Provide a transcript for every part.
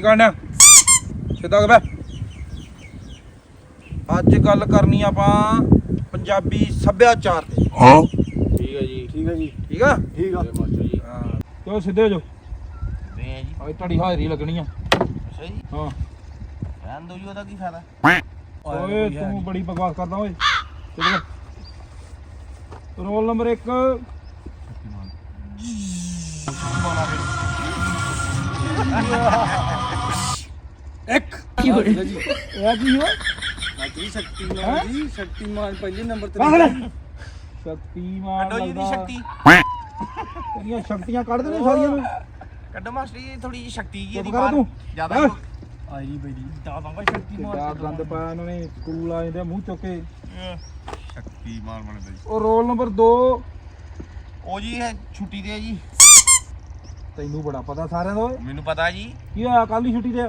ਕੀ ਕਰਨਾ ਸਿੱਧਾ ਹੋ ਕੇ ਬੈ ਅੱਜ ਗੱਲ ਕਰਨੀ ਆਪਾਂ ਪੰਜਾਬੀ ਸੱਭਿਆਚਾਰ ਤੇ। ਠੀਕ ਹੈ ਜੀ। ਠੀਕ ਹੈ ਜੀ। ਠੀਕ ਆ? ਠੀਕ ਆ। ਮਾਸਟਰ ਜੀ। ਹਾਂ। ਚਲੋ ਸਿੱਧੇ ਹੋ ਜਾਓ। ਦੇ ਆ ਜੀ। ਅੱਜ ਤੁਹਾਡੀ ਹਾਜ਼ਰੀ ਲੱਗਣੀ ਆ। ਅੱਛਾ ਜੀ। ਹਾਂ। ਰਹਿਣ ਦੋ ਜੀ ਉਹਦਾ ਕੀ ਫਾਇਦਾ? ਓਏ ਤੂੰ ਬੜੀ ਬਕਵਾਸ ਕਰਦਾ ਓਏ। ਚਲੋ। ਰੋਲ ਨੰਬਰ 1 ਇੱਕ ਕੀ ਹੋ ਰਿਹਾ? ਜੀ ਇਹ ਕੀ ਹੋ? ਮਾਤਰੀ ਸ਼ਕਤੀਮਾਨ ਜੀ ਸ਼ਕਤੀਮਾਨ ਪਹਿਲੇ ਨੰਬਰ ਤੇ ਬਾਹਰ ਸ਼ਕਤੀਮਾਨ ਕੱਢੋ ਜੀ ਦੀ ਲੱਗਦਾ। ਸ਼ਕਤੀ। ਤੇਰੀਆਂ ਸ਼ਕਤੀਆਂ ਕੱਢ ਦੇ ਸਾਰੀਆਂ ਨੂੰ। ਕੱਢੋ ਮਾਸਟਰ ਜੀ ਥੋੜੀ ਜਿਹੀ ਸ਼ਕਤੀ ਜੀ ਚੁੱਪ ਇਹਦੀ ਕਰ ਬਾਹਰ। ਤੂੰ। ਜ਼ਿਆਦਾ ਹੈਂ? ਆਈ ਬਈ ਦਾਦਾਂਗਾ ਕਿੱਦਾਂ ਸ਼ਕਤੀਮਾਨ ਗੰਦ ਪਾਇਆ ਇਹਨਾਂ ਨੇ ਸਕੂਲ ਆ ਜਾਂਦੇ ਆ ਮੂੰਹ ਚੁੱਕ ਕੇ। ਸ਼ਕਤੀ ਮਾਰ ਬਣਦਾ ਜੀ ਉਹ ਰੋਲ ਨੰਬਰ 2 ਉਹ ਜੀ ਇਹ ਛੁੱਟੀ ਤੇ ਹੈ ਜੀ। ਤੈਨੂੰ ਬੜਾ ਪਤਾ ਸਾਰਿਆਂ ਦਾ ਓਏ। ਮੈਨੂੰ ਪਤਾ ਜੀ। ਕੀ ਹੋਇਆ ਕੱਲ ਦੀ ਛੁੱਟੀ ਤੇ?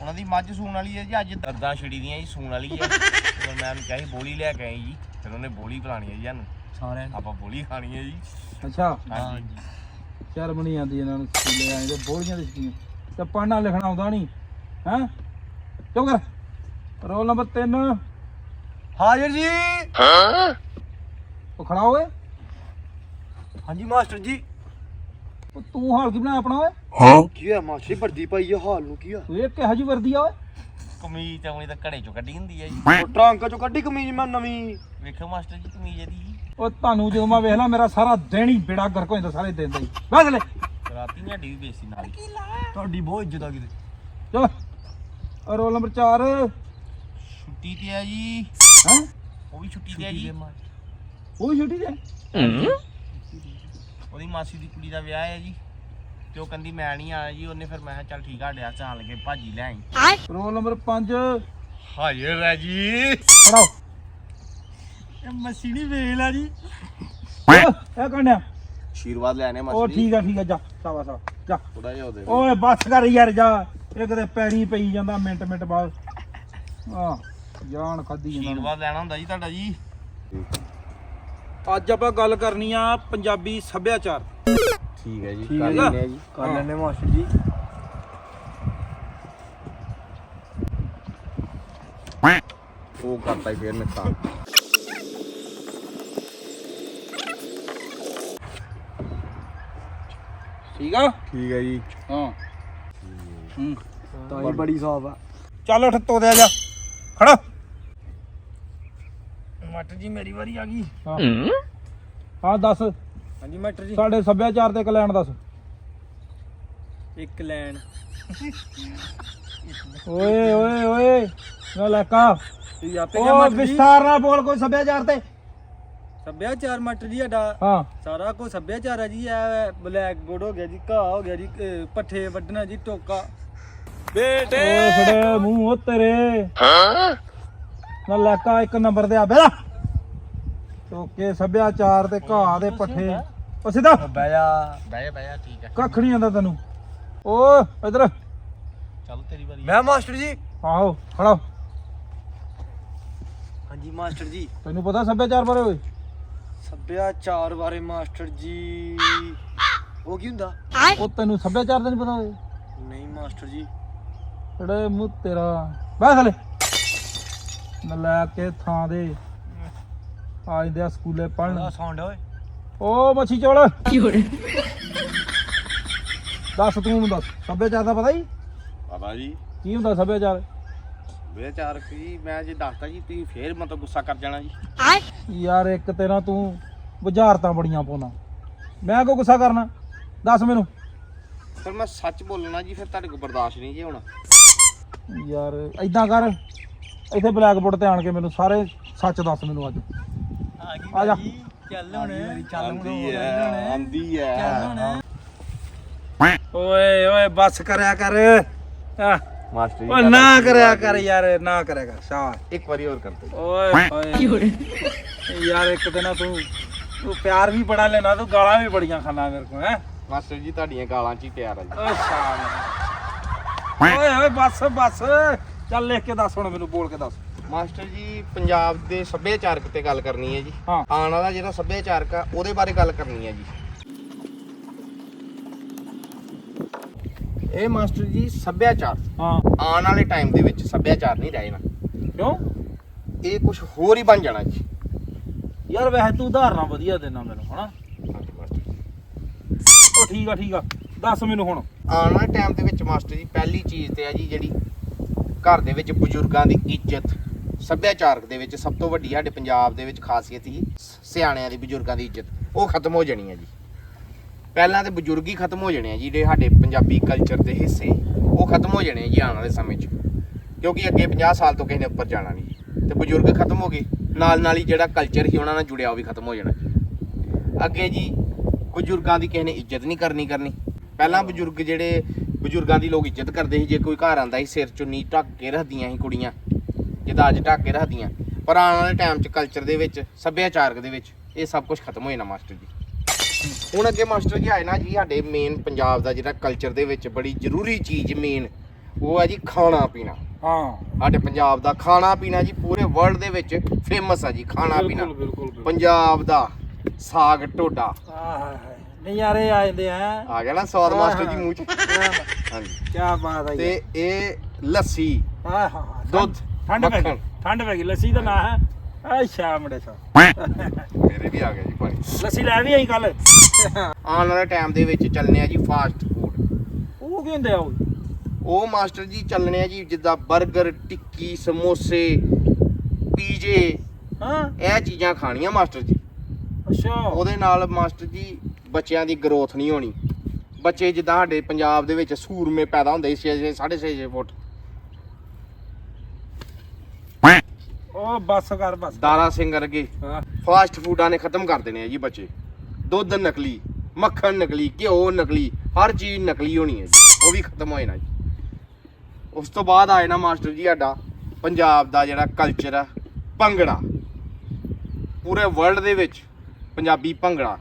ਉਹਨਾਂ ਦੀ ਮੱਝ ਸੂਣ ਵਾਲੀ ਹੈ ਜੀ ਅੱਜ ਦਰਦਾਂ ਛਿੜੀ ਦੀਆਂ ਜੀ ਸੂਣ ਵਾਲੀ ਹੈ। ਫਿਰ ਮੈਂ ਉਹਨੂੰ ਕਿਹਾ ਸੀ ਬੋਲੀ ਲੈ ਕੇ ਆਈ ਜੀ। ਫਿਰ ਉਹਨੇ ਬੋਲੀ ਪਿਲਾਣੀ ਹੈ ਜੀ ਸਾਨੂੰ। ਸਾਰਿਆਂ ਆਪਾਂ ਬੋਲੀ ਖਾਣੀ ਹੈ ਜੀ। ਅੱਛਾ। ਹਾਂਜੀ। ਸ਼ਰਮ ਨਹੀਂ ਆਉਂਦੀ ਇਹਨਾਂ ਨੂੰ ਸਕੂਲੇ ਆਏ ਤੇ ਬੋਲੀਆਂ ਦੇ ਸ਼ਕੀਨ ਤੇ ਪੜ੍ਹਨਾ ਲਿਖਣਾ ਆਉਂਦਾ ਨਹੀਂ। ਹੈ? ਚੁੱਪ ਕਰ। ਰੋਲ ਨੰਬਰ 3 ਹਾਜ਼ਰ ਜੀ। ਉਹ ਖੜਾ ਓਏ ਹਾਂਜੀ ਮਾਸਟਰ ਜੀ। ਉਹ ਤੂੰ ਹਾਲ ਕੀ ਬਣਾਇਆ ਆਪਣਾ ਓਏ? ਕੀ ਹੋਇਆ ਮਾਸਟਰ ਜੀ ਵਰਦੀ ਪਾਈ ਆ ਹਾਲ ਨੂੰ ਕੀ ਆ? ਇਹ ਕਿਹੋ ਜਿਹੀ ਵਰਦੀ ਆ ਓਏ? ਕਮੀਜ਼ ਤਾਂ ਉਹਨੇ ਤਾਂ ਘੜੇ ਚੋਂ ਕੱਢੀ ਹੁੰਦੀ ਹੈ ਜੀ। ਉਹ ਟਰੰਕ ਚੋਂ ਕੱਢੀ ਕਮੀਜ਼ ਮੈਂ ਨਵੀਂ। ਵੇਖੋ ਮਾਸਟਰ ਜੀ ਕਮੀਜ਼ ਇਹਦੀ। ਜੀ ਉਹ ਤੁਹਾਨੂੰ ਜਦੋਂ ਮੈਂ ਵੇਖ ਲਾ ਮੇਰਾ ਸਾਰਾ ਦਿਨ ਹੀ ਬੇੜਾ ਗਰਕ ਹੋ ਜਾਂਦਾ ਸਾਰੇ ਦਿਨ ਦਾ ਹੀ। ਬਸ ਲੈ। ਰਾਤੀ ਸਾਡੀ ਵੀ ਬੇਸੀ ਨਾਲ ਹੀ। ਤੁਹਾਡੀ ਬਹੁਤ ਇੱਜ਼ਤ ਆ ਕਿਤੇ। ਚਲੋ। ਔਰ ਰੋਲ ਨੰਬਰ 4 ਛੁੱਟੀ ਤੇ ਹੈ ਜੀ। ਹੈ? ਉਹ ਵੀ ਛੁੱਟੀ ਤੇ ਹੈ ਜੀ। ਉਹ ਛੁੱਟੀ ਤੇ ਉਹਦੀ ਮਾਸੀ ਦੀ ਕੁੜੀ ਦਾ ਵਿਆਹ ਹੈ ਜੀ ਤੇ ਉਹ ਕਹਿੰਦੀ ਮੈਂ ਨਹੀਂ ਆਇਆ ਜੀ ਉਹਨੇ ਫਿਰ ਮੈਂ ਕਿਹਾ ਚੱਲ ਠੀਕ ਆ ਡਿਆ ਚਾਲ ਕੇ ਭਾਜੀ ਲੈ ਆਈ। ਰੋਲ ਨੰਬਰ 5 ਹਾਜ਼ਰ ਹੈ ਜੀ। ਖੜਾਓ ਇਹ ਮਸ਼ੀਨੀ ਵੇਖ ਲੈ ਜੀ। ਇਹ ਕੰਡਿਆ ਆਸ਼ੀਰਵਾਦ ਲੈਣੇ ਉਹ ਮਾਸੀ ਠੀਕ ਆ ਠੀਕ ਆ ਜਾ ਸ਼ਾਬਾਸ਼ ਸ਼ਾਬਾਸ਼, ਜਾ। ਥੋੜਾ ਜਿਹਾ ਉਹਦੇ ਓਏ ਬੱਸ ਕਰ ਯਾਰ ਜਾ। ਇਹ ਕਿਤੇ ਪੈਰੀ ਪਈ ਜਾਂਦਾ ਮਿੰਟ ਮਿੰਟ ਬਾਅਦ। ਆ ਜਾਨ ਖਾਦੀ ਜਾਂਦਾ। ਆਸ਼ੀਰਵਾਦ ਲੈਣਾ ਹੁੰਦਾ ਜੀ ਤੁਹਾਡਾ ਜੀ। ਅੱਜ ਆਪਾਂ ਗੱਲ ਕਰਨੀ ਆ ਪੰਜਾਬੀ ਸੱਭਿਆਚਾਰ ਠੀਕ ਹੈ ਜੀ ਠੀਕ ਹੈ ਜੀ। ਜੀ। ਕਰ ਲੈਣੇ ਮਾਸਟਰ ਜੀ। ਉਹ ਕਰਤਾ ਫੇਰ ਨੁਕਸਾਨ। ਠੀਕ ਆ? ਠੀਕ ਹੈ ਜੀ। ਹਾਂ। ਹੂੰ। ਤਾਈ ਬੜੀ ਸਾਫ਼ ਆ। ਚੱਲ ਉੱਠ ਤੋ ਦੇ ਜਾ। ਖੜਾ। ਮਾਸਟਰ ਜੀ ਮੇਰੀ ਵਾਰੀ ਆ ਗਈ। ਹਾਂ। ਹਾਂ। ਦੱਸ। ਹਾਂਜੀ ਮਾਸਟਰ ਜੀ। ਸਾਡੇ ਸੱਭਿਆਚਾਰ ਤੇ ਕਲਿਆਣ ਦੱਸ। ਇੱਕ ਲੈਣ ਓਏ ਓਏ ਓਏ। ਨਾ ਲੈਕਾ ਤੁਸੀਂ ਆਪੇ ਕਿਹਾ ਓ ਮਾਸਟਰ ਜੀ। ਵਿਸਤਾਰ ਨਾਲ ਬੋਲ ਕੋਈ ਸੱਭਿਆਚਾਰ ਤੇ। ਸੱਭਿਆਚਾਰ ਮਾਸਟਰ ਜੀ ਸਾਡਾ ਹਾਂ। ਸਾਰਾ ਕੁਝ ਸੱਭਿਆਚਾਰ ਹੈ ਜੀ। ਇਹ ਬਲੈਕ ਬੋਰਡ ਹੋ ਗਿਆ ਜੀ ਘਾਹ ਹੋ ਗਿਆ ਜੀ ਅਹ ਪੱਠੇ ਵੱਢਣਾ ਜੀ ਟੋਕਾ। ਓਏ ਫੜੇ ਮੂੰਹ ਉਹ ਤੇਰੇ ਨਾ ਲੈਕਾ ਇੱਕ ਨੰਬਰ ਦੇ ਆ। ਬੇਲਾ ਓਕੇ ਸੱਭਿਆਚਾਰ ਤੇ ਘਾਹ ਦੇ ਪੱਠੇ। ਓ ਸਿੱਧਾ। ਬਹਿ ਜਾ। ਬਹਿ ਜਾ ਬਹਿ ਜਾ ਠੀਕ ਹੈ ਕੱਖ ਨਹੀਂ ਆਂਦਾ ਤੈਨੂੰ। ਓ ਇਧਰ। ਚੱਲ ਤੇਰੀ ਵਾਰੀ। ਮੈਂ ਮਾਸਟਰ ਜੀ। ਆਹੋ ਖੜਾ। ਹਾਂਜੀ ਮਾਸਟਰ ਜੀ। ਤੈਨੂੰ ਪਤਾ ਸੱਭਿਆਚਾਰ ਬਾਰੇ ਓਏ? ਸੱਭਿਆਚਾਰ ਬਾਰੇ ਮਾਸਟਰ ਜੀ। ਉਹ ਕੀ ਹੁੰਦਾ? ਉਹ ਤੈਨੂੰ ਸੱਭਿਆਚਾਰ ਦਾ ਨਹੀਂ ਪਤਾ ਓਏ? ਨਹੀਂ ਮਾਸਟਰ ਜੀ। ਜਿਹੜੇ ਮੂੰਹ ਤੇਰਾ। ਬਹਿ ਥਲੇ। ਨਲਾ ਕੇ ਥਾਂ ਦੇ ਆ ਜਾਂਦੇ ਆ ਸਕੂਲੇ ਪੜਨ ਸਾਊਂਡ ਓਏ। ਓ ਮੱਛੀ ਚੋਲ। ਕੀ ਹੋ ਦੱਸ ਤੂੰ ਮੈਨੂੰ ਦੱਸ। ਸੱਭਿਆਚਾਰ ਦਾ ਪਤਾ ਹੀ ਪਤਾ ਜੀ। ਕੀ ਹੁੰਦਾ ਸੱਭਿਆਚਾਰ? ਵਿਚਾਰ ਕੀ? ਮੈਂ ਜੇ ਦੱਸਦਾ ਜੀ ਤੁਸੀਂ ਫੇਰ ਮਤਲਬ ਗੁੱਸਾ ਕਰ ਜਾਣਾ ਜੀ। ਯਾਰ ਇੱਕ ਤੇਰਾ ਤੂੰ ਬੁਝਾਰਤਾਂ ਬੜੀਆਂ ਪਾਉਣਾ। ਮੈਂ ਕੋ ਗੁੱਸਾ ਕਰਨਾ? ਦੱਸ ਮੈਨੂੰ। ਫਿਰ ਮੈਂ ਸੱਚ ਬੋਲਣਾ ਜੀ ਫਿਰ ਤੁਹਾਡੇ ਕੋਲ ਬਰਦਾਸ਼ਤ ਨਹੀਂ ਜੀ ਹੋਣਾ। ਯਾਰ ਐਦਾਂ ਕਰ। ਇੱਥੇ ਬਲੈਕ ਬੋਰਡ ਤੇ ਆਣ ਕੇ ਮੈਨੂੰ ਸਾਰੇ ਸੱਚ ਦੱਸ ਮੈਨੂੰ ਅੱਜ। ਆ ਗਈ ਆ ਜਾ। ਚੱਲ ਹੁਣ। ਚੱਲ ਹੁਣ। ਆਂਦੀ ਹੈ ਆਂਦੀ ਹੈ ਓਏ ਓਏ ਬੱਸ ਕਰਿਆ ਕਰ। ਆ ਮਾਸਟਰ ਓਏ ਨਾ ਕਰਿਆ ਕਰ ਯਾਰ ਨਾ ਕਰਿਆ ਕਰ ਸ਼ਾਬਾਸ਼ ਇੱਕ ਵਾਰੀ ਹੋਰ ਕਰਦੇ ਓਏ ਓਏ। ਯਾਰ ਇੱਕ ਦਿਨ ਨਾ ਤੂੰ ਤੂੰ ਪਿਆਰ ਵੀ ਬੜਾ ਲੈਣਾ ਤੂੰ ਗਾਲਾਂ ਵੀ ਬੜੀਆਂ ਖਾਣਾ ਮੇਰੇ ਕੋਲ ਹੈ। ਮਾਸਟਰ ਜੀ ਤੁਹਾਡੀਆਂ ਗਾਲਾਂ 'ਚ ਹੀ ਪਿਆਰ ਆ ਜੀ। ਓਏ ਸ਼ਾਬਾਸ਼ ਓਏ ਓਏ ਬੱਸ ਬੱਸ। ਚੱਲ ਲਿਖ ਕੇ ਦੱਸ ਹੁਣ ਮੈਨੂੰ ਬੋਲ ਕੇ ਦੱਸ। ਮਾਸਟਰ ਜੀ ਪੰਜਾਬ ਦੇ ਸੱਭਿਆਚਾਰਕ ਤੇ ਗੱਲ ਕਰਨੀ ਹੈ ਜੀ। ਹਾਂ। ਆਉਣ ਵਾਲਾ ਜਿਹੜਾ ਸੱਭਿਆਚਾਰਕ ਆ ਉਹਦੇ ਬਾਰੇ ਗੱਲ ਕਰਨੀ ਹੈ ਜੀ। ਇਹ ਮਾਸਟਰ ਜੀ ਸੱਭਿਆਚਾਰ। ਹਾਂ। ਆਉਣ ਵਾਲੇ ਟਾਈਮ ਦੇ ਵਿੱਚ ਸੱਭਿਆਚਾਰ ਨਹੀਂ ਰਹਿ ਜਾਣਾ ਕਿਉਂ? ਇਹ ਕੁਝ ਹੋਰ ਹੀ ਬਣ ਜਾਣਾ ਜੀ। ਯਾਰ ਵੈਸੇ ਤੂੰ ਉਦਾਹਰਨਾਂ ਵਧੀਆ ਦੇਣਾ ਮੈਨੂੰ ਹਨਾ? ਉਹ ਠੀਕ ਆ ਠੀਕ ਆ। ਦੱਸ ਮੈਨੂੰ ਹੁਣ। ਆਉਣ ਵਾਲੇ ਟਾਈਮ ਦੇ ਵਿੱਚ ਮਾਸਟਰ ਜੀ ਪਹਿਲੀ ਚੀਜ਼ ਤੇ ਆ ਜੀ ਜਿਹੜੀ ਘਰ ਦੇ ਵਿੱਚ ਬਜ਼ੁਰਗਾਂ ਦੀ ਇੱਜ਼ਤ। ਸੱਭਿਆਚਾਰਕ ਦੇ ਵਿੱਚ ਸਭ ਤੋਂ ਵੱਡੀ ਸਾਡੇ ਪੰਜਾਬ ਦੇ ਵਿੱਚ ਖਾਸੀਅਤ ਹੀ ਸਿਆਣਿਆਂ ਦੀ, ਬਜ਼ੁਰਗਾਂ ਦੀ ਇੱਜ਼ਤ। ਉਹ ਖਤਮ ਹੋ ਜਾਣੀ ਹੈ ਜੀ। ਪਹਿਲਾਂ ਤੇ ਬਜ਼ੁਰਗ ਹੀ ਖਤਮ ਹੋ ਜਾਣੇ ਆ ਜੀ, ਜਿਹੜੇ ਸਾਡੇ ਪੰਜਾਬੀ ਕਲਚਰ ਦੇ ਹਿੱਸੇ। ਉਹ ਖਤਮ ਹੋ ਜਾਣੇ ਆ ਜੀ ਆਉਣ ਵਾਲੇ ਸਮੇਂ 'ਚ। ਕਿਉਂਕਿ ਅੱਗੇ 50 ਸਾਲ ਤੋਂ ਕਿਸੇ ਨੇ ਉੱਪਰ ਜਾਣਾ ਨਹੀਂ। ਜੀ ਤੇ ਬਜ਼ੁਰਗ ਖਤਮ ਹੋ ਗਏ। ਨਾਲ ਨਾਲ ਹੀ ਜਿਹੜਾ ਕਲਚਰ ਸੀ, ਉਹਨਾਂ ਨਾਲ ਜੁੜਿਆ, ਉਹ ਵੀ ਖਤਮ ਹੋ ਜਾਣਾ। ਜੀ ਅੱਗੇ ਜੀ ਬਜ਼ੁਰਗਾਂ ਦੀ ਕਿਸੇ ਨੇ ਇੱਜ਼ਤ ਨਹੀਂ ਕਰਨੀ ਕਰਨੀ। ਪਹਿਲਾਂ ਬਜ਼ੁਰਗ ਜਿਹੜੇ ਬਜ਼ੁਰਗਾਂ ਦੀ ਲੋਕ ਇੱਜ਼ਤ ਕਰਦੇ ਸੀ, ਜੇ ਕੋਈ ਘਰ ਆਂਦਾ ਸੀ, ਸਿਰ ਚੁੰਨੀ ਢੱਕ ਕੇ ਰੱਖਦੀਆਂ ਸੀ ਕੁੜੀਆਂ। ਜਿੱਦਾਂ ਅੱਜ ਢੱਕ ਕੇ ਰੱਖਦੀਆਂ। ਪਰ ਆਉਣ ਵਾਲੇ ਟਾਈਮ 'ਚ ਕਲਚਰ ਦੇ ਵਿੱਚ ਸੱਭਿਆਚਾਰਕ ਦੇ ਵਿੱਚ ਇਹ ਸਭ ਕੁਝ ਖਤਮ ਹੋ ਜਾਣਾ ਮਾਸਟਰ ਜੀ। ਹੁਣ ਅੱਗੇ ਮਾਸਟਰ ਜੀ ਆਏ ਨਾ ਜੀ ਸਾਡੇ ਮੇਨ ਪੰਜਾਬ ਦਾ ਜਿਹੜਾ ਕਲਚਰ ਦੇ ਵਿੱਚ ਬੜੀ ਜ਼ਰੂਰੀ ਚੀਜ਼ ਮੇਨ ਉਹ ਹੈ ਜੀ ਖਾਣਾ ਪੀਣਾ। ਹਾਂ। ਸਾਡੇ ਪੰਜਾਬ ਦਾ ਖਾਣਾ ਪੀਣਾ ਜੀ ਪੂਰੇ ਵਰਲਡ ਦੇ ਵਿੱਚ ਫੇਮਸ ਆ ਜੀ ਖਾਣਾ ਪੀਣਾ। ਬਿਲਕੁਲ ਬਿਲਕੁਲ। ਬਿਲਕੁਲ ਪੰਜਾਬ ਦਾ ਸਾਗ ਢੋਡਾ। ਆਹ ਨਜ਼ਾਰੇ ਆ ਜਾਂਦੇ ਆ। ਆ ਗਿਆ ਨਾ ਸਵਾਦ ਮਾਸਟਰ ਜੀ ਮੂੰਹ 'ਚ। ਹਾਂਜੀ। ਕੀ ਬਾਤ ਹੈ ਤੇ ਇਹ ਲੱਸੀ ਆਹ ਹਾਂ ਦੁੱਧ। ਠੰਡ ਪੈ ਗਈ ਮੱਖਣ। ਠੰਡ ਪੈ ਗਈ ਲੱਸੀ ਦਾ ਨਾਂ ਹੈ। ਅੱਛਾ ਮੁੰਡੇ ਸਾ। ਮੇਰੇ ਵੀ ਆ ਗਿਆ ਜੀ ਪਾਣੀ। ਲੱਸੀ ਲੈ ਵੀ ਆਈ ਕੱਲ ਆਉਣ ਵਾਲੇ ਟਾਈਮ ਦੇ ਵਿੱਚ ਚੱਲਣੇ ਆ ਜੀ ਫਾਸਟ ਫੂਡ ਉਹ ਕੀ ਹੁੰਦੇ ਆ ਉਹ? ਉਹ ਮਾਸਟਰ ਜੀ ਚੱਲਣੇ ਆ ਜੀ ਜਿੱਦਾਂ 버ਗਰ ਟਿੱਕੀ ਸਮੋਸੇ ਪੀਜੇ। ਹਾਂ। ਇਹ ਚੀਜ਼ਾਂ ਖਾਣੀਆਂ ਮਾਸਟਰ ਜੀ। ਅੱਛਾ। ਉਹਦੇ ਨਾਲ ਮਾਸਟਰ ਜੀ ਬੱਚਿਆਂ ਦੀ ਗਰੋਥ ਨਹੀਂ ਹੋਣੀ। ਬੱਚੇ ਜਿੱਦਾਂ ਸਾਡੇ ਪੰਜਾਬ ਦੇ ਵਿੱਚ ਸੂਰਮੇ ਪੈਦਾ ਹੁੰਦੇ ਸੀ 6.5 ਫੁੱਟ। ਉਹ ਬੱਸ ਕਰ ਬੱਸ ਦਾਰਾ ਸਿੰਘ ਵਰਗੇ। ਹਾਂ। ਫਾਸਟ ਫੂਡਾਂ ਨੇ ਖਤਮ ਕਰ ਦੇਣੇ ਆ ਜੀ ਬੱਚੇ। ਦੁੱਧ ਨਕਲੀ ਮੱਖਣ ਨਕਲੀ ਘਿਓ ਨਕਲੀ ਹਰ ਚੀਜ਼ ਨਕਲੀ ਹੋਣੀ ਹੈ ਜੀ। ਉਹ ਵੀ ਖਤਮ ਹੋ ਜਾਣਾ ਜੀ। ਉਸ ਤੋਂ ਬਾਅਦ ਆਏ ਨਾ ਮਾਸਟਰ ਜੀ ਸਾਡਾ ਪੰਜਾਬ ਦਾ ਜਿਹੜਾ ਕਲਚਰ ਆ ਭੰਗੜਾ। ਪੂਰੇ ਵਰਲਡ ਦੇ ਵਿੱਚ ਪੰਜਾਬੀ ਭੰਗੜਾ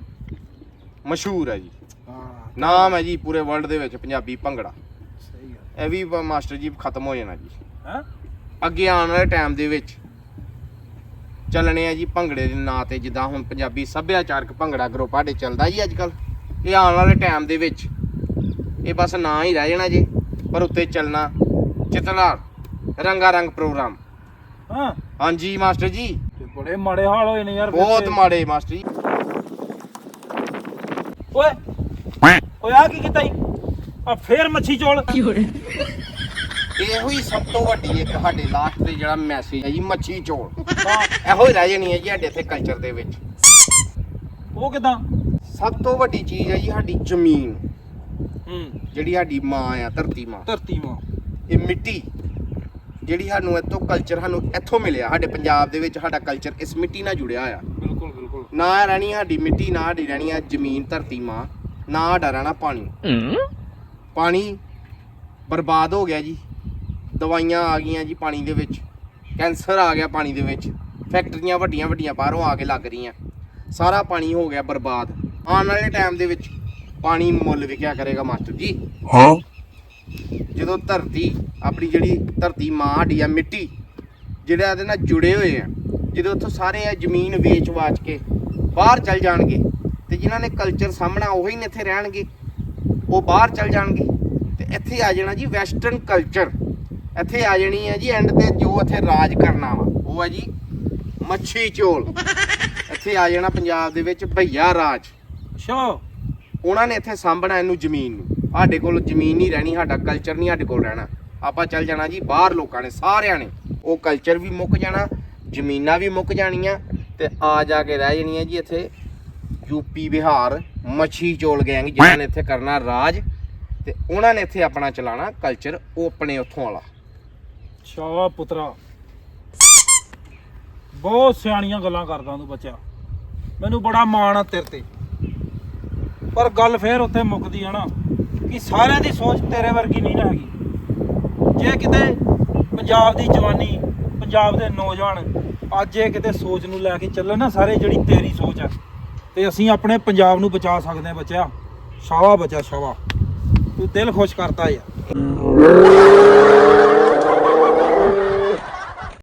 ਮਸ਼ਹੂਰ ਹੈ ਜੀ। ਹਾਂ। ਨਾਮ ਹੈ ਜੀ ਪੂਰੇ ਵਰਲਡ ਦੇ ਵਿੱਚ ਪੰਜਾਬੀ ਭੰਗੜਾ। ਸਹੀ ਗੱਲ। ਇਹ ਵੀ ਬ- ਮਾਸਟਰ ਜੀ ਖਤਮ ਹੋ ਜਾਣਾ ਜੀ। ਹੈ? ਅੱਗੇ ਆਉਣ ਵਾਲੇ ਟਾਈਮ ਦੇ ਵਿੱਚ ਚੱਲਣੇ ਆ ਜੀ ਭੰਗੜੇ ਦੇ ਨਾਂ ਤੇ ਜਿੱਦਾਂ ਹੁਣ ਪੰਜਾਬੀ ਸੱਭਿਆਚਾਰਕ ਭੰਗੜਾ ਗਰੁੱਪ ਸਾਡੇ ਚੱਲਦਾ ਜੀ ਅੱਜ ਕੱਲ ਇਹ ਆਉਣ ਵਾਲੇ ਟਾਈਮ ਦੇ ਵਿੱਚ। ਇਹ ਬਸ ਨਾਂ ਹੀ ਰਹਿ ਜਾਣਾ ਜੀ ਪਰ ਉੱਤੇ ਚੱਲਣਾ ਚਿਤਲਾ ਰੰਗਾ ਰੰਗ ਪ੍ਰੋਗਰਾਮ। ਹਾਂ। ਹਾਂਜੀ ਮਾਸਟਰ ਜੀ। ਬੜੇ ਮਾੜੇ ਹਾਲ ਹੋਏ ਨੇ ਯਾਰ ਬਹੁਤ। ਮਾੜੇ ਮਾਸਟਰ ਜੀ। ਓਏ। ਓਏ ਆ ਕੀ ਕੀਤਾ ਈ ਆ ਫੇਰ ਮੱਛੀ ਚੋਲ। ਇਹੋ ਹੀ ਸਭ ਤੋਂ ਵੱਡੀ ਇੱਕ ਸਾਡੇ ਲਾਸਟ ਤੇ ਜਿਹੜਾ ਮੈਸੇਜ ਹੈ ਜੀ ਮੱਛੀ ਚੋਲ ਇਹੋ ਹੀ ਰਹਿ ਜਾਣੀ ਹੈ ਜੀ ਸਾਡੇ ਇੱਥੇ ਕਲਚਰ ਦੇ ਵਿੱਚ। ਉਹ ਕਿਦਾਂ? ਸਭ ਤੋਂ ਵੱਡੀ ਚੀਜ਼ ਹੈ ਜੀ ਸਾਡੀ ਜ਼ਮੀਨ। ਹੂੰ। ਜਿਹੜੀ ਸਾਡੀ ਮਾਂ ਆ ਧਰਤੀ ਮਾਂ। ਧਰਤੀ ਮਾਂ। ਇਹ ਮਿੱਟੀ ਜਿਹੜੀ ਸਾਨੂੰ ਇੱਥੋਂ ਕਲਚਰ ਸਾਨੂੰ ਇੱਥੋਂ ਮਿਲਿਆ। ਸਾਡੇ ਪੰਜਾਬ ਦੇ ਵਿੱਚ ਸਾਡਾ ਕਲਚਰ ਇਸ ਮਿੱਟੀ ਨਾਲ ਜੁੜਿਆ ਆ ਬਿਲਕੁਲ ਬਿਲਕੁਲ। ਨਾ ਰਹਿਣੀ ਸਾਡੀ ਮਿੱਟੀ ਨਾ ਸਾਡੀ ਰਹਿਣੀ ਆ ਜ਼ਮੀਨ ਧਰਤੀ ਮਾਂ। ਨਾ ਸਾਡਾ ਰਹਿਣਾ ਪਾਣੀ। ਪਾਣੀ ਬਰਬਾਦ ਹੋ ਗਿਆ ਜੀ। ਦਵਾਈਆਂ ਆ ਗਈਆਂ ਜੀ ਪਾਣੀ ਦੇ ਵਿੱਚ। ਕੈਂਸਰ ਆ ਗਿਆ ਪਾਣੀ ਦੇ ਵਿੱਚ। ਫੈਕਟਰੀਆਂ ਵੱਡੀਆਂ ਵੱਡੀਆਂ ਬਾਹਰੋਂ ਆ ਕੇ ਲੱਗ ਰਹੀਆਂ। ਸਾਰਾ ਪਾਣੀ ਹੋ ਗਿਆ ਬਰਬਾਦ। ਆਉਣ ਵਾਲੇ ਟਾਈਮ ਦੇ ਵਿੱਚ ਪਾਣੀ ਮੁੱਲ ਵਿਕਿਆ ਕਰੇਗਾ ਮਾਸਟਰ ਜੀ। ਜਦੋਂ ਧਰਤੀ ਆਪਣੀ ਜਿਹੜੀ ਧਰਤੀ ਮਾਂ ਸਾਡੀ ਆ ਮਿੱਟੀ ਜਿਹੜਾ ਇਹਦੇ ਨਾਲ ਜੁੜੇ ਹੋਏ ਆ ਜਦੋਂ ਉੱਥੋਂ ਸਾਰੇ ਆ ਜ਼ਮੀਨ ਵੇਚ ਵਾਚ ਕੇ ਬਾਹਰ ਚੱਲ ਜਾਣਗੇ ਤੇ ਜਿਨ੍ਹਾਂ ਨੇ ਕਲਚਰ ਸਾਹਮਣਾ ਉਹੀ ਨੇ ਇੱਥੇ ਰਹਿਣਗੇ। ਉਹ ਬਾਹਰ ਚੱਲ ਜਾਣਗੇ ਤੇ ਇੱਥੇ ਆ ਜਾਣਾ ਜੀ ਵੈਸਟਰਨ ਕਲਚਰ ਇੱਥੇ ਆ ਜਾਣੀ ਹੈ ਜੀ ਐਂਡ ਤੇ ਜੋ ਇੱਥੇ ਰਾਜ ਕਰਨਾ ਵਾ। ਉਹ ਹੈ ਜੀ ਮੱਛੀ ਚੋਲ। ਇੱਥੇ ਆ ਜਾਣਾ ਪੰਜਾਬ ਦੇ ਵਿੱਚ ਭਈਆ ਰਾਜ। ਅੱਛਾ। ਉਹਨਾਂ ਨੇ ਇੱਥੇ ਸਾਂਭਣਾ ਇਹਨੂੰ ਜ਼ਮੀਨ ਨੂੰ। ਸਾਡੇ ਕੋਲ ਜ਼ਮੀਨ ਨਹੀਂ ਰਹਿਣੀ ਸਾਡਾ ਕਲਚਰ ਨਹੀਂ ਸਾਡੇ ਕੋਲ ਰਹਿਣਾ। ਆਪਾਂ ਚੱਲ ਜਾਣਾ ਜੀ ਬਾਹਰ ਲੋਕਾਂ ਨੇ ਸਾਰਿਆਂ ਨੇ। ਉਹ ਕਲਚਰ ਵੀ ਮੁੱਕ ਜਾਣਾ ਜ਼ਮੀਨਾਂ ਵੀ ਮੁੱਕ ਜਾਣੀਆਂ ਤੇ ਆ ਜਾ ਕੇ ਰਹਿ ਜਾਣੀਆਂ ਜੀ ਇੱਥੇ। ਯੂਪੀ ਬਿਹਾਰ ਮੱਛੀ ਚੋਲ ਗੈਂਗ ਜਿਨ੍ਹਾਂ ਨੇ ਇੱਥੇ ਕਰਨਾ ਰਾਜ ਤੇ ਉਹਨਾਂ ਨੇ ਇੱਥੇ ਆਪਣਾ ਚਲਾਣਾ ਕਲਚਰ ਉਹ ਆਪਣੇ ਉੱਥੋਂ ਵਾਲਾ। ਸ਼ਾ ਪੁੱਤਰਾ। ਬਹੁਤ ਸਿਆਣੀਆਂ ਗੱਲਾਂ ਕਰਦਾ ਤੂੰ ਬੱਚਾ। ਮੈਨੂੰ ਬੜਾ ਮਾਣ ਆ ਤੇਰੇ ਤੇ। ਪਰ ਗੱਲ ਫੇਰ ਉੱਥੇ ਮੁੱਕਦੀ ਆ ਨਾ ਕਿ ਸਾਰਿਆਂ ਦੀ ਸੋਚ ਤੇਰੇ ਵਰਗੀ ਨਹੀਂ ਨਾ ਹੈਗੀ। ਜੇ ਕਿਤੇ ਪੰਜਾਬ ਦੀ ਜਵਾਨੀ, ਪੰਜਾਬ ਦੇ ਨੌਜਵਾਨ ਅੱਜ ਇਹ ਕਿਤੇ ਸੋਚ ਨੂੰ ਲੈ ਕੇ ਚੱਲਣ ਨਾ ਸਾਰੇ ਜਿਹੜੀ ਤੇਰੀ ਸੋਚ ਹੈ ਤੇ ਅਸੀਂ ਆਪਣੇ ਪੰਜਾਬ ਨੂੰ ਬਚਾ ਸਕਦੇ ਹਾਂ ਬੱਚਿਆ। ਸ਼ਾਵਾ ਬੱਚਾ ਸ਼ਾਵਾ ਤੂੰ ਦਿਲ ਖੁਸ਼ ਕਰਤਾ ਯਾਰ।